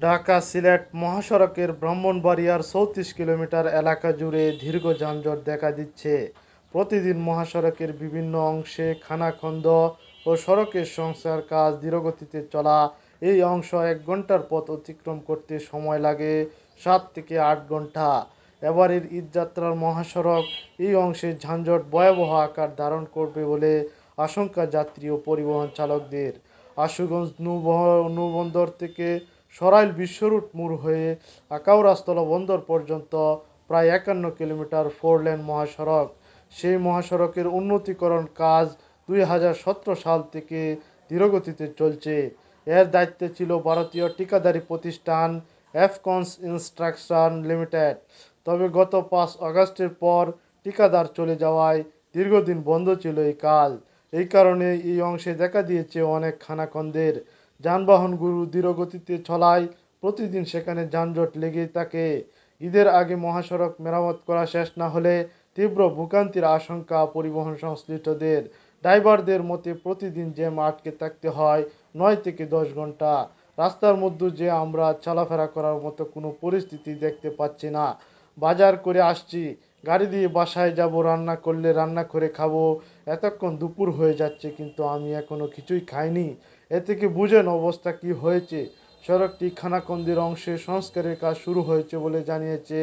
ঢাকা সিলেট মহাসড়কের ব্রাহ্মণবাড়িয়ার চৌত্রিশ কিলোমিটার এলাকা জুড়ে দীর্ঘ যানজট দেখা দিচ্ছে। প্রতিদিন মহাসড়কের বিভিন্ন অংশে খানাখন্দ ও সড়কের সংস্কার কাজ ধীরগতিতে চলা, এই অংশ এক ঘণ্টার পথ অতিক্রম করতে সময় লাগে সাত থেকে আট ঘণ্টা এবারের ঈদযাত্রার মহাসড়ক এই অংশে যানজট ভয়াবহ আকার ধারণ করবে বলে আশঙ্কা যাত্রী ও পরিবহন চালকদের। আশুগঞ্জ নৌবহ- নৌবন্দর থেকে সরাইল বিশ্বরুট মোড় হয়ে আকাউরাস্তলা বন্দর পর্যন্ত প্রায় একান্ন কিলোমিটার ফোর লেন মহাসড়ক। সেই মহাসড়কের উন্নতিকরণ কাজ দুই হাজার সতেরো সাল থেকে ধীরগতিতে চলছে। এর দায়িত্বে ছিল ভারতীয় ঠিকাদারি প্রতিষ্ঠান এফকনস ইনস্ট্রাকশন লিমিটেড। তবে গত পাঁচ আগস্টের পর ঠিকাদার চলে যাওয়ায় দীর্ঘদিন বন্ধ ছিল এই কাজ এই কারণে এই অংশে দেখা দিয়েছে অনেক খানাখন্দের। যানবাহনগুলো ধীরগতিতে চলায়, প্রতিদিন সেখানে যানজট লেগেই থাকে। ঈদের আগে মহাসড়ক মেরামত করা শেষ না হলে তীব্র ভোগান্তির আশঙ্কা পরিবহন সংশ্লিষ্টদের। ড্রাইভারদের মতে প্রতিদিন জ্যাম আটকে থাকতে হয় নয় থেকে দশ ঘণ্টা। রাস্তার মধ্যে যে আমরা চলাফেরা করার মতো কোনো পরিস্থিতি দেখতে পাচ্ছি না। বাজার করে আসছি। গাড়ি দিয়ে বাসায় যাব, রান্না করলে রান্না করে খাব। এতক্ষণ দুপুর হয়ে যাচ্ছে, কিন্তু আমি এখনও কিছুই খাইনি। এ থেকে বুঝেন অবস্থা কি হয়েছে। সড়কটি খানাকন্দির অংশে সংস্কারের কাজ শুরু হয়েছে বলে জানিয়েছে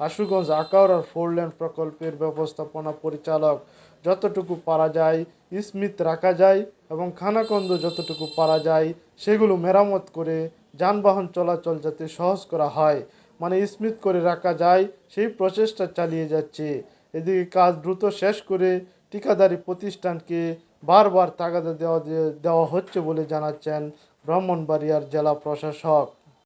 আশুগঞ্জ আকাউরার ফোর লেন প্রকল্পের ব্যবস্থাপনা পরিচালক। যতটুকু পারা যায় স্মিথ রাখা যায় এবং খানাকন্দ যতটুকু পারা যায়, সেগুলো মেরামত করে যানবাহন চলাচল যাতে সহজ করা হয়। মানে স্মিত করে রাখা যায়, সেই প্রচেষ্টা চালিয়ে যাচ্ছে। এদিকে কাজ দ্রুত শেষ করে ঠিকাদারি প্রতিষ্ঠানকে বারবার তাগাদা দেওয়া দেওয়া হচ্ছে বলে জানাচ্ছেন ব্রাহ্মণবাড়িয়ার জেলা প্রশাসক।